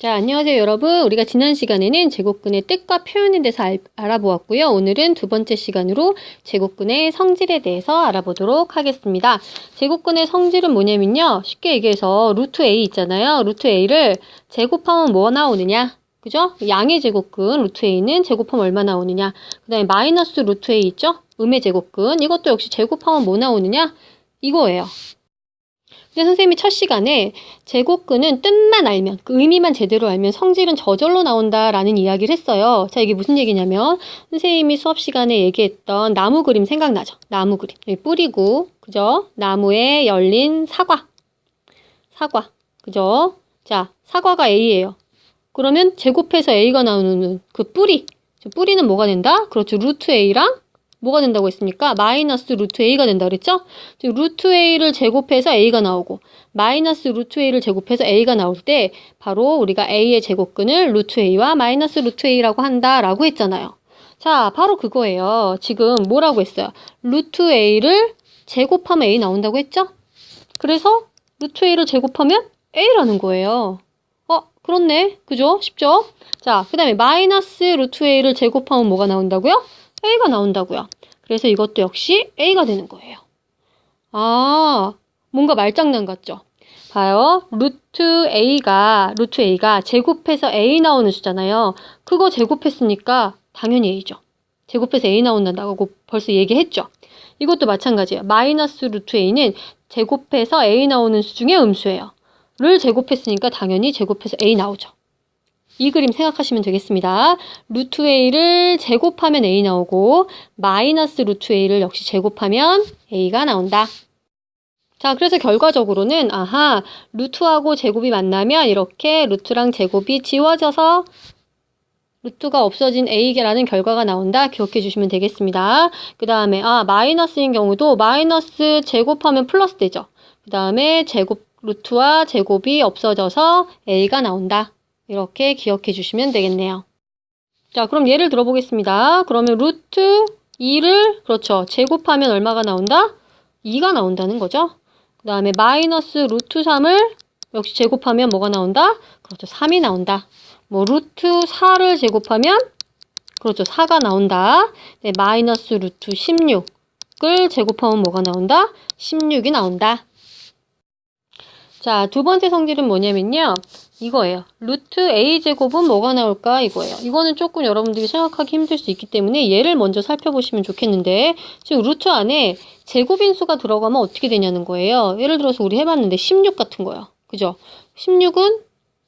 자, 안녕하세요, 여러분. 우리가 지난 시간에는 제곱근의 뜻과 표현에 대해서 알, 알아보았고요. 오늘은 두 번째 시간으로 제곱근의 성질에 대해서 알아보도록 하겠습니다. 제곱근의 성질은 뭐냐면요. 쉽게 얘기해서 루트 a 있잖아요. 루트 a를 제곱하면 뭐 나오느냐? 그죠? 양의 제곱근, 루트 a는 제곱하면 얼마 나오느냐? 그 다음에 마이너스 루트 a 있죠? 음의 제곱근. 이것도 역시 제곱하면 뭐 나오느냐? 이거예요. 근데 선생님이 첫 시간에 제곱근은 뜻만 알면, 그 의미만 제대로 알면 성질은 저절로 나온다라는 이야기를 했어요. 자, 이게 무슨 얘기냐면, 선생님이 수업 시간에 얘기했던 나무 그림 생각나죠? 나무 그림. 여기 뿌리고, 그죠? 나무에 열린 사과. 사과. 그죠? 자, 사과가 A예요. 그러면 제곱해서 A가 나오는 그 뿌리. 뿌리는 뭐가 된다? 그렇죠. 루트 A랑 뭐가 된다고 했습니까? 마이너스 루트 a가 된다 그랬죠? 즉 루트 a를 제곱해서 a가 나오고 마이너스 루트 a를 제곱해서 a가 나올 때 바로 우리가 a의 제곱근을 루트 a와 마이너스 루트 a라고 한다라고 했잖아요. 자, 바로 그거예요. 지금 뭐라고 했어요? 루트 a를 제곱하면 a 나온다고 했죠? 그래서 루트 a를 제곱하면 a라는 거예요. 어, 그렇네. 그죠? 쉽죠? 자, 그 다음에 마이너스 루트 a를 제곱하면 뭐가 나온다고요? A가 나온다고요. 그래서 이것도 역시 A가 되는 거예요. 아, 뭔가 말장난 같죠? 봐요. 루트 A가, 루트 A가 제곱해서 A 나오는 수잖아요. 그거 제곱했으니까 당연히 A죠. 제곱해서 A 나온다고 벌써 얘기했죠. 이것도 마찬가지예요. 마이너스 루트 A는 제곱해서 A 나오는 수 중에 음수예요. 를 제곱했으니까 당연히 제곱해서 A 나오죠. 이 그림 생각하시면 되겠습니다. 루트 a를 제곱하면 a 나오고 마이너스 루트 a를 역시 제곱하면 a가 나온다. 자, 그래서 결과적으로는 아하, 루트하고 제곱이 만나면 이렇게 루트랑 제곱이 지워져서 루트가 없어진 a라는 결과가 나온다. 기억해 주시면 되겠습니다. 그 다음에 아 마이너스인 경우도 마이너스 제곱하면 플러스 되죠. 그 다음에 제곱 루트와 제곱이 없어져서 a가 나온다. 이렇게 기억해 주시면 되겠네요. 자, 그럼 예를 들어 보겠습니다. 그러면 루트 2를 그렇죠. 제곱하면 얼마가 나온다? 2가 나온다는 거죠. 그 다음에 마이너스 루트 3을 역시 제곱하면 뭐가 나온다? 그렇죠. 3이 나온다. 뭐 루트 4를 제곱하면 그렇죠. 4가 나온다. 네, 마이너스 루트 16을 제곱하면 뭐가 나온다? 16이 나온다. 자, 두 번째 성질은 뭐냐면요. 이거예요. 루트 a제곱은 뭐가 나올까? 이거예요. 이거는 조금 여러분들이 생각하기 힘들 수 있기 때문에 얘를 먼저 살펴보시면 좋겠는데 지금 루트 안에 제곱인수가 들어가면 어떻게 되냐는 거예요. 예를 들어서 우리 해봤는데 16 같은 거예요. 그죠? 16은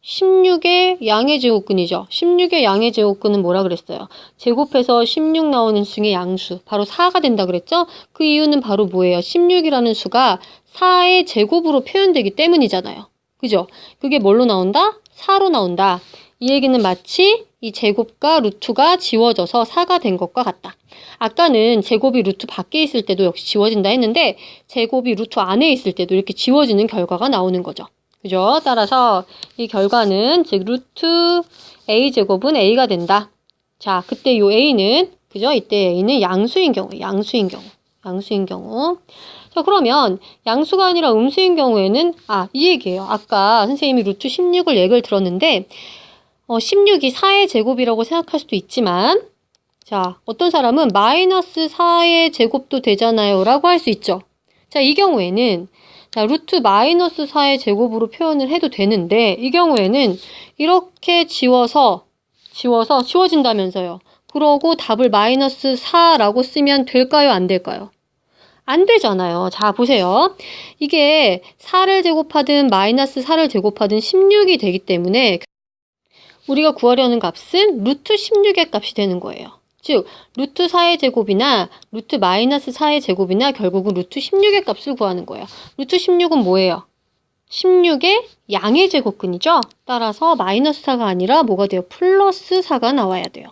16의 양의 제곱근이죠. 16의 양의 제곱근은 뭐라 그랬어요? 제곱해서 16 나오는 수의 양수. 바로 4가 된다 그랬죠? 그 이유는 바로 뭐예요? 16이라는 수가 4의 제곱으로 표현되기 때문이잖아요. 그죠? 그게 뭘로 나온다? 4로 나온다. 이 얘기는 마치 이 제곱과 루트가 지워져서 4가 된 것과 같다. 아까는 제곱이 루트 밖에 있을 때도 역시 지워진다 했는데 제곱이 루트 안에 있을 때도 이렇게 지워지는 결과가 나오는 거죠. 그죠? 따라서 이 결과는 즉 루트 a제곱은 a가 된다. 자, 그때 요 a는 그죠? 이때 a는 양수인 경우, 양수인 경우, 양수인 경우. 자, 그러면 양수가 아니라 음수인 경우에는 아, 이 얘기예요. 아까 선생님이 루트 16을 얘기를 들었는데 어, 16이 4의 제곱이라고 생각할 수도 있지만 자, 어떤 사람은 마이너스 4의 제곱도 되잖아요. 라고 할 수 있죠. 자, 이 경우에는 자, 루트 마이너스 4의 제곱으로 표현을 해도 되는데 이 경우에는 이렇게 지워서 지워서 지워진다면서요. 그러고 답을 마이너스 4라고 쓰면 될까요? 안 될까요? 안 되잖아요. 자, 보세요. 이게 4를 제곱하든 마이너스 4를 제곱하든 16이 되기 때문에 우리가 구하려는 값은 루트 16의 값이 되는 거예요. 즉 루트 4의 제곱이나 루트 마이너스 4의 제곱이나 결국은 루트 16의 값을 구하는 거예요. 루트 16은 뭐예요? 16의 양의 제곱근이죠. 따라서 마이너스 4가 아니라 뭐가 돼요? 플러스 4가 나와야 돼요.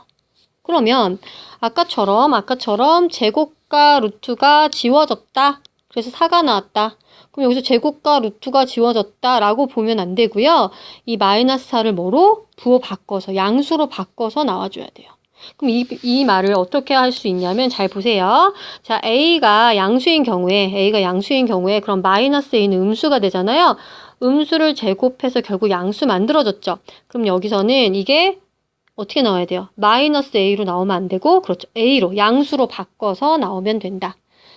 그러면 아까처럼 아까처럼 제곱과 루트가 지워졌다. 그래서 4가 나왔다. 그럼 여기서 제곱과 루트가 지워졌다라고 보면 안 되고요. 이 마이너스 4를 뭐로? 부호 바꿔서 양수로 바꿔서 나와줘야 돼요. 그럼 이, 이 말을 어떻게 할 수 있냐면 잘 보세요. 자, A가 양수인 경우에, A가 양수인 경우에 그럼 마이너스 A는 음수가 되잖아요. 음수를 제곱해서 결국 양수 만들어졌죠. 그럼 여기서는 이게 어떻게 나와야 돼요? 마이너스 a로 나오면 안 되고 그렇죠. a로 양수로 바꿔서 나오면 된다.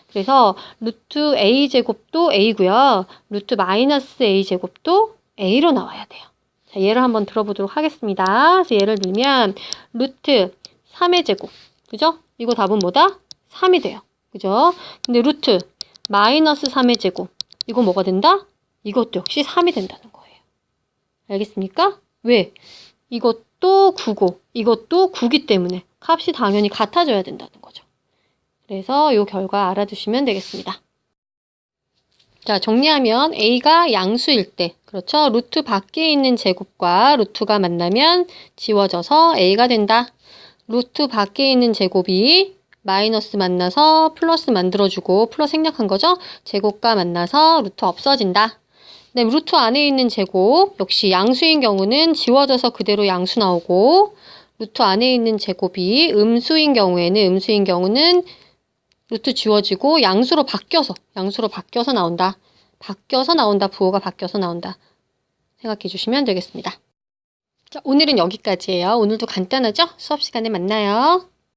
그래서 루트 a 제곱도 a고요. 루트 마이너스 a 제곱도 a로 나와야 돼요. 자, 예를 한번 들어보도록 하겠습니다. 그래서 예를 들면 루트 3의 제곱. 그죠? 이거 답은 뭐다? 3이 돼요. 그죠? 근데 루트 마이너스 3의 제곱. 이거 뭐가 된다? 이것도 역시 3이 된다는 거예요. 알겠습니까? 왜? 이것도 9고 이것도 9기 때문에 값이 당연히 같아져야 된다는 거죠. 그래서 이 결과 알아두시면 되겠습니다. 자, 정리하면 a가 양수일 때, 그렇죠? 루트 밖에 있는 제곱과 루트가 만나면 지워져서 a가 된다. 루트 밖에 있는 제곱이 마이너스 만나서 플러스 만들어주고 플러스 생략한 거죠? 제곱과 만나서 루트 없어진다. 네, 루트 안에 있는 제곱 역시 양수인 경우는 지워져서 그대로 양수 나오고 루트 안에 있는 제곱이 음수인 경우에는 음수인 경우는 루트 지워지고 양수로 바뀌어서 양수로 바뀌어서 나온다. 바뀌어서 나온다. 부호가 바뀌어서 나온다. 생각해 주시면 되겠습니다. 자, 오늘은 여기까지예요. 오늘도 간단하죠? 수업 시간에 만나요.